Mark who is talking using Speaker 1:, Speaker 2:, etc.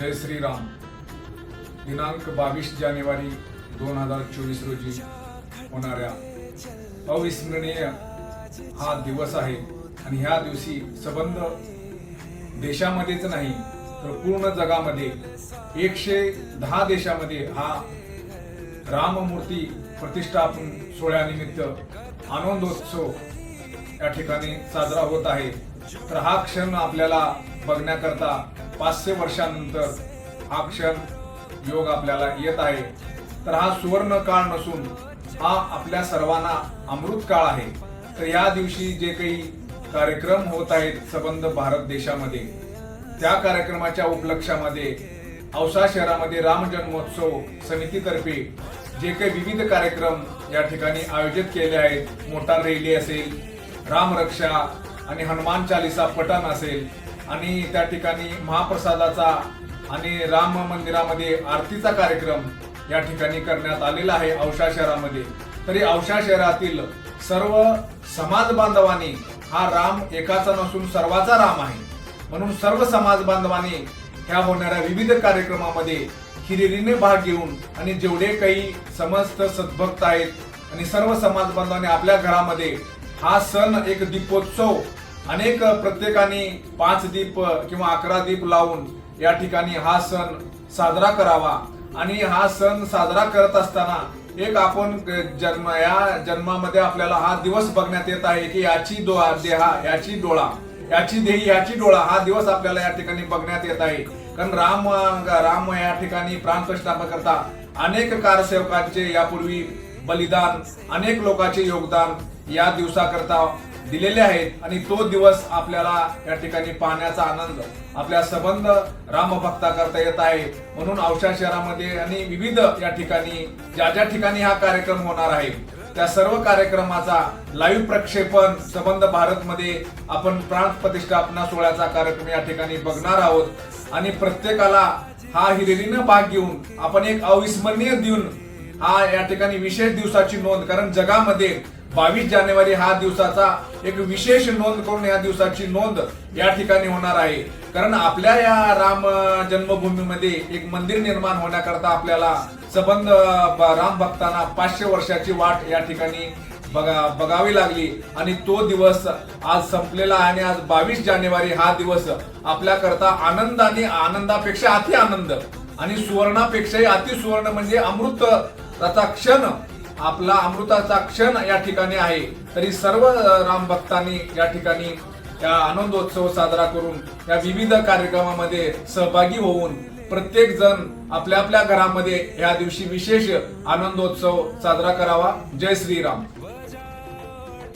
Speaker 1: जय श्रीराम. दिनांक बावीस जानेवारी दोन हजार चोवीस रोजी होणाऱ्या अविस्मरणीय हा दिवस आहे आणि ह्या दिवशी सबंध देशामध्येच नाही तर पूर्ण जगामध्ये एकशे दहा देशामध्ये हा राममूर्ती प्रतिष्ठापन सोहळ्यानिमित्त आनंदोत्सव या ठिकाणी साजरा होत आहे. तर हा क्षण आपल्याला बघण्याकरता पाचशे वर्षानंतर हा क्षण योग आपल्याला येत आहे. तर हा सुवर्ण काळ नसून हा आपल्या सर्वांना अमृत काळ आहे. तर या दिवशी जे काही कार्यक्रम होत आहेत संबंध भारत देशामध्ये त्या कार्यक्रमाच्या उपलक्षामध्ये औसा शहरामध्ये राम जन्मोत्सव समितीतर्फे जे काही विविध कार्यक्रम या ठिकाणी आयोजित केले आहेत. मोटार रॅली असेल रामरक्षा आणि हनुमान चालिसा पठण असेल आणि त्या ठिकाणी महाप्रसादाचा आणि राम मंदिरामध्ये आरतीचा कार्यक्रम या ठिकाणी करण्यात आलेला आहे औषा शहरामध्ये. तरी औषा शहरातील सर्व समाज बांधवांनी हा राम एकाचा नसून सर्वाचा राम आहे. म्हणून सर्व समाज बांधवांनी ह्या होणाऱ्या विविध कार्यक्रमामध्ये हिरिरीने भाग घेऊन आणि जेवढे काही समस्त सद्भक्त आहेत आणि सर्व समाज बांधवांनी आपल्या घरामध्ये हा सण एक दीपोत्सव अनेक प्रत्येकाने पाच दीप किंवा अकरा दीप लावून या ठिकाणी हा सण साजरा करावा. आणि हा सण साजरा करत असताना एक आपण जन्म या जन्मामध्ये आपल्याला हा दिवस बघण्यात येत आहे की याची डोळा देहा याची डोळा याची देही याची डोळा हा दिवस आपल्याला या ठिकाणी बघण्यात येत आहे. कारण राम राम या ठिकाणी प्राणप्रतिष्ठा करता अनेक कारसेवकांचे यापूर्वी बलिदान अनेक लोकांचे योगदान या दिवसाकरता दिलेले आहेत आणि तो दिवस आपल्याला या ठिकाणी पाहण्याचा आनंद आपल्या संबंध रामभक्ता करता येत आहे. म्हणून औषा शहरामध्ये आणि विविध या ठिकाणी ज्या ज्या ठिकाणी हा कार्यक्रम होणार आहे त्या सर्व कार्यक्रमाचा लाईव्ह प्रक्षेपण संबंध भारत मध्ये आपण प्राण प्रतिष्ठापना सोहळ्याचा कार्यक्रम या ठिकाणी बघणार आहोत. आणि प्रत्येकाला हा हिरिरीनं भाग घेऊन आपण एक अविस्मरणीय देऊन हा या ठिकाणी विशेष दिवसाची नोंद कारण जगामध्ये बावीस जानेवारी हा दिवसाचा एक विशेष नोंद करून या दिवसाची नोंद या ठिकाणी होणार आहे. कारण आपल्या या राम जन्मभूमीमध्ये एक मंदिर निर्माण होण्याकरता आपल्याला सबंध राम भक्तांना पाचशे वर्षाची वाट या ठिकाणी बघा बघावी लागली. आणि तो दिवस आज संपलेला आणि आज बावीस जानेवारी हा दिवस आपल्याकरता आनंद आणि आनंदापेक्षा अति आनंद आणि सुवर्णापेक्षाही अति सुवर्ण म्हणजे अमृत त्याचा क्षण आपला अमृताचा क्षण या ठिकाणी आहे. तरी सर्व राम भक्तांनी या ठिकाणी या आनंदोत्सव साजरा करून या विविध कार्यक्रमामध्ये सहभागी होऊन प्रत्येक जण आपल्या आपल्या घरामध्ये या दिवशी विशेष आनंदोत्सव साजरा करावा. जय श्रीराम.